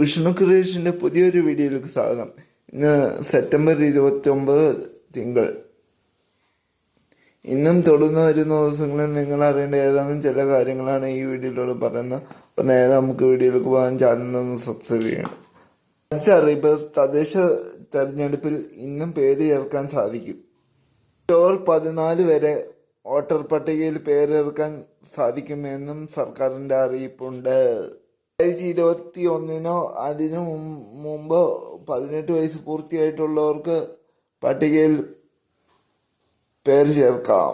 വിഷ്ണു ക്രിയേഷന്റെ പുതിയൊരു വീഡിയോയിലേക്ക് സ്വാഗതം. ഇന്ന് സെപ്റ്റംബർ ഇരുപത്തി ഒമ്പത് തിങ്കൾ. ഇന്നും തുടർന്ന് വരുന്ന ദിവസങ്ങളിൽ നിങ്ങൾ അറിയേണ്ട ഏതാനും ചില കാര്യങ്ങളാണ് ഈ വീഡിയോയിലൂടെ പറയുന്നത്. അപ്പൊ നേരെ നമുക്ക് വീഡിയോയിലേക്ക് പോകാൻ ചാനലൊന്ന് സബ്സ്ക്രൈബ് ചെയ്യണം. അടുത്ത അറിയിപ്പ് തദ്ദേശ തെരഞ്ഞെടുപ്പിൽ ഇന്നും പേര് ചേർക്കാൻ സാധിക്കും. ഒക്ടോബർ പതിനാല് വരെ വോട്ടർ പട്ടികയിൽ പേരേർക്കാൻ സാധിക്കുമെന്നും സർക്കാരിന്റെ അറിയിപ്പുണ്ട്. രണ്ടായിരത്തി ഇരുപത്തി ഒന്നിനോ അതിനു മുമ്പ് പതിനെട്ട് വയസ്സ് പൂർത്തിയായിട്ടുള്ളവർക്ക് പട്ടികയിൽ പേര് ചേർക്കാം.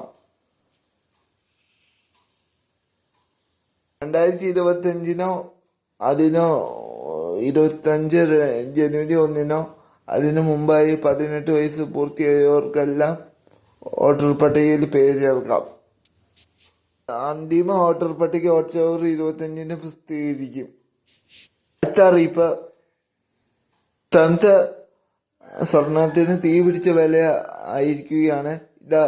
രണ്ടായിരത്തി ഇരുപത്തി അഞ്ചിനോ അതിനോ ഇരുപത്തഞ്ച് ജനുവരി ഒന്നിനോ അതിനു മുമ്പായി പതിനെട്ട് വയസ്സ് പൂർത്തിയായവർക്കെല്ലാം വോട്ടർ പട്ടികയിൽ പേര് ചേർക്കാം. അന്തിമ വോട്ടർ പട്ടിക ഒക്ടോബർ ഇരുപത്തഞ്ചിന് പ്രസിദ്ധീകരിക്കും. അടുത്ത അറിയിപ്പ് തണുത്ത സ്വർണത്തിന് തീ പിടിച്ച വില ആയിരിക്കുകയാണ്. ഇതാ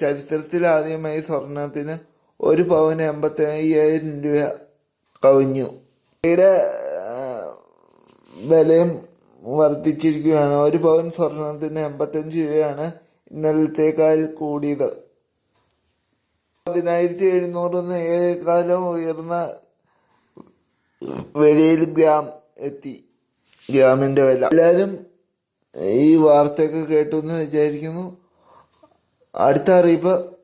ചരിത്രത്തിൽ ആദ്യമായി സ്വർണത്തിന് ഒരു പവന് എൺപത്തി അയ്യായിരം രൂപ കവിഞ്ഞു. ഇവിടെ വിലയും വർദ്ധിച്ചിരിക്കുകയാണ്. ഒരു പവൻ സ്വർണത്തിന് എൺപത്തഞ്ച് രൂപയാണ് ഇന്നലത്തേക്കാൾ കൂടിയത്. പതിനായിരത്തി എഴുന്നൂറ് ഏകാലം ഉയർന്ന വിലയിൽ ഗ്രാം എത്തി. ഗ്രാമിന്റെ വില. എല്ലാവരും ഈ വാർത്തയൊക്കെ കേട്ടു എന്ന് വിചാരിക്കുന്നു. അടുത്ത അറിയിപ്പ്.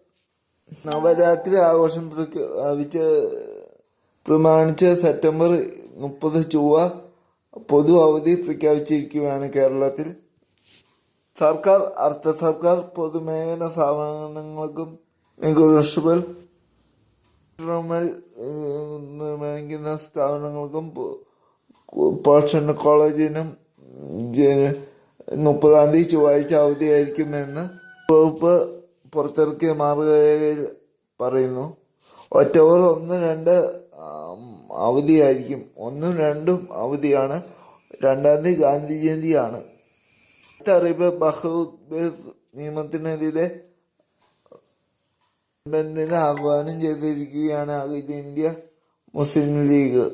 നവരാത്രി ആഘോഷം പ്രഖ്യാപിച്ച് പ്രമാണിച്ച് സെപ്റ്റംബർ മുപ്പത് ചൊവ്വ പൊതു അവധി പ്രഖ്യാപിച്ചിരിക്കുകയാണ് കേരളത്തിൽ. സർക്കാർ അർദ്ധ സർക്കാർ പൊതുമേഖല സ്ഥാപനങ്ങൾക്കും ട്രിബ്യൂണൽ നിർമ്മിക്കുന്ന സ്ഥാപനങ്ങൾക്കും പാഷണ കോളേജിനും ജന- മുപ്പതാം തീയതി ചൊവ്വാഴ്ച അവധിയായിരിക്കുമെന്ന് വകുപ്പ് പുറത്തിറക്കിയ മാർഗരേഖയിൽ പറയുന്നു. ഒറ്റവർ ഒന്ന് രണ്ട് അവധിയായിരിക്കും. ഒന്നും രണ്ടും അവധിയാണ്. രണ്ടാം തീയതി ഗാന്ധി ജയന്തിയാണ് അറിയിപ്പ് ബഹുബേസ് നിയമത്തിനെതിരെ ബന്ദിന് ആഹ്വാനം ചെയ്തിരിക്കുകയാണ് അഖിലേന്ത്യ മുസ്ലിം ലീഗ്.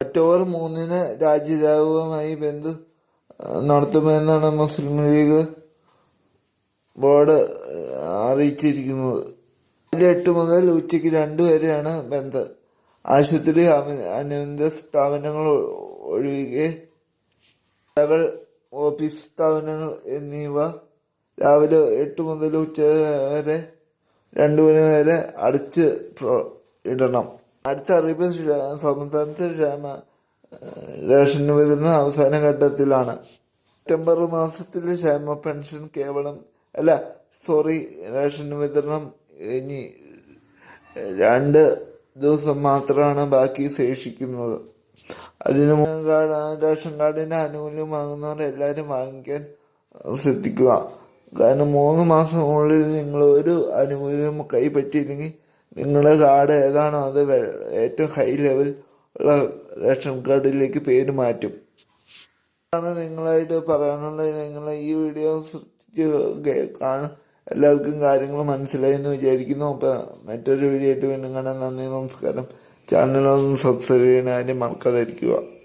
ഒക്ടോബർ മൂന്നിന് രാജ്യരാവുമായി ബന്ദ് നടത്തുമെന്നാണ് മുസ്ലിം ലീഗ് ബോർഡ് അറിയിച്ചിരിക്കുന്നത്. രാവിലെ എട്ട് മുതൽ ഉച്ചയ്ക്ക് രണ്ട് വരെയാണ് ബന്ദ് ആശുപത്രി അനുബന്ധ സ്ഥാപനങ്ങൾ ഒഴികെ കടകൾ ഓഫീസ് സ്ഥാപനങ്ങൾ എന്നിവ രാവിലെ എട്ട് മുതൽ ഉച്ച വരെ രണ്ടു മണി വരെ അടിച്ച് ഇടണം. അടുത്ത അറിയിപ്പ് സംസ്ഥാനത്ത് ക്ഷേമ റേഷൻ വിതരണം അവസാന ഘട്ടത്തിലാണ്. സെപ്റ്റംബർ മാസത്തിൽ ക്ഷേമ പെൻഷൻ കേവലം അല്ല സോറി റേഷൻ വിതരണം ഇനി രണ്ട് ദിവസം മാത്രമാണ് ബാക്കി ശേഷിക്കുന്നത്. അതിന് റേഷൻ കാർഡിന് ആനുകൂല്യം വാങ്ങുന്നവർ എല്ലാവരും വാങ്ങിക്കാൻ ശ്രദ്ധിക്കുക. കാരണം മൂന്ന് മാസത്തിനുള്ളിൽ നിങ്ങൾ ഒരു ആനുകൂല്യം കൈപ്പറ്റിയില്ലെങ്കിൽ നിങ്ങളുടെ കാർഡ് ഏതാണോ അത് ഏറ്റവും ഹൈ ലെവൽ ഉള്ള റേഷൻ കാർഡിലേക്ക് പേര് മാറ്റും. ആണ് നിങ്ങളായിട്ട് പറയാനുള്ളത്. നിങ്ങൾ ഈ വീഡിയോ എല്ലാവർക്കും കാര്യങ്ങൾ മനസ്സിലായി എന്ന് വിചാരിക്കുന്നു. അപ്പോൾ മറ്റൊരു വീഡിയോ ആയിട്ട് വീണ്ടും കാണാൻ നന്ദി നമസ്കാരം. ചാനലൊന്നും സബ്സ്ക്രൈബ് ചെയ്യാൻ മറക്കാതിരിക്കുക.